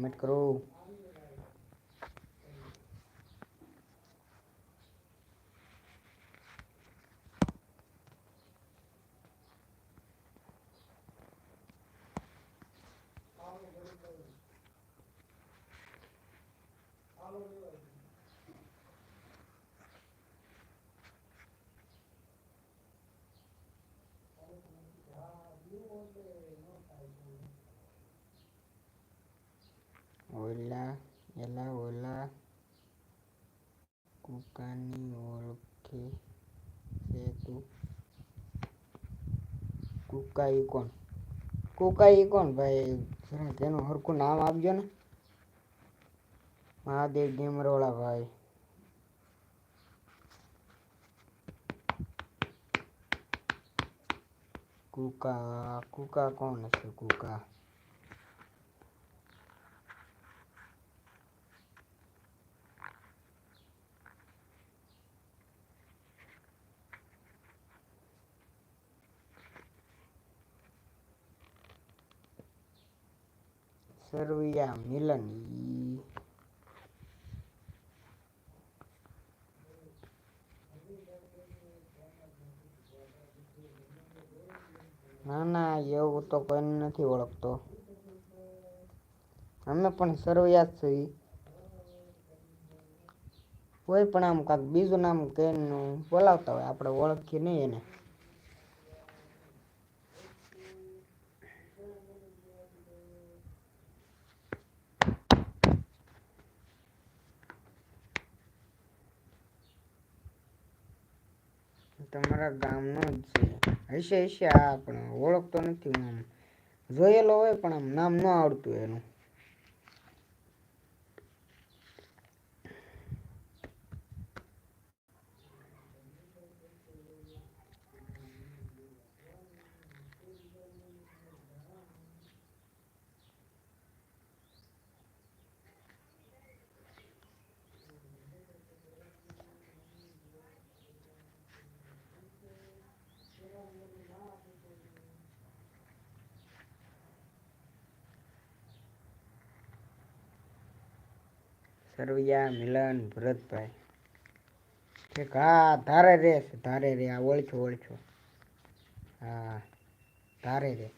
Comment करो। ઓલા એલા ઓલા કુકાની ઓળખે છે તું કુકાઈ કોણ કુકાઈ કોણ ભાઈ જરા તેનું હરખું નામ આપજો ને મહાદેવ ગેમરોળા ભાઈ કુકા કુકા કોણ છે કુકા સરવૈયા મિલન. ના ના, એવું તો કોઈને નથી ઓળખતો. અમે પણ સરવૈયા જ છીએ. કોઈ પણ આમ કાંક બીજું નામ કહીને બોલાવતા હોય, આપણે ઓળખીએ નહીં એને. તમારા ગામનો જ છે. હશે હશે આ પણ ઓળખતો નથી હું આમ. જોયેલો હોય પણ આમ નામ ન આવડતું એનું. સરવૈયા મિલન, ભરતભાઈ. ઠીક હા, ધારે રે ધારે રે, આ ઓળખો ઓળખો હા, ધારે રે.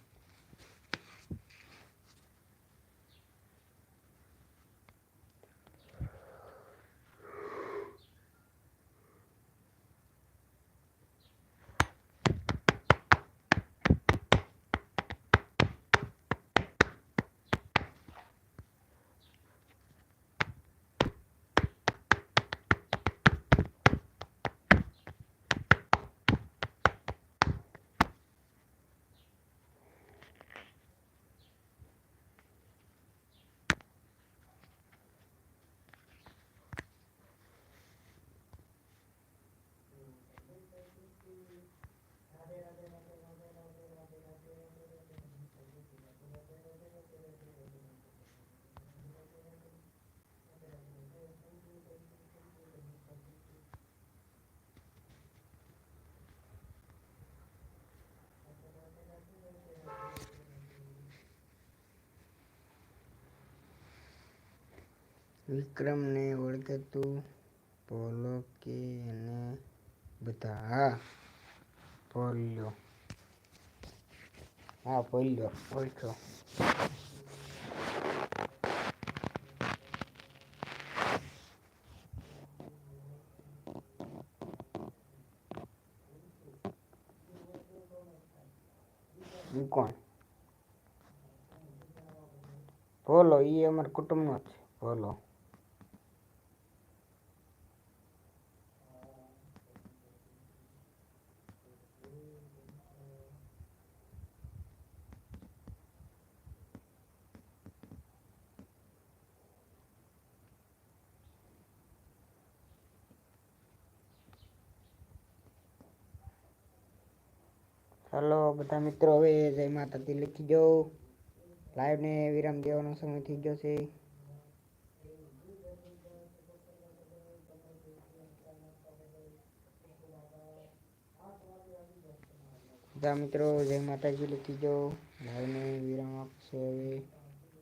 વિક્રમને ઓળખે તું બોલો કે એને બધા? હા બોલ્યો હા, પોલ્યો. ઓળખો. કોણ? બોલો એ અમારા કુટુંબનો છે બોલો ચાલો બધા મિત્રો હવે જય માતાજી લખી જાઓ લાઈવ ને વિરામ દેવાનો સમય થઈ ગયો છે બધા મિત્રો જય માતાજી લખી જાઓ લાઈવ ને વિરામ આપશે હવે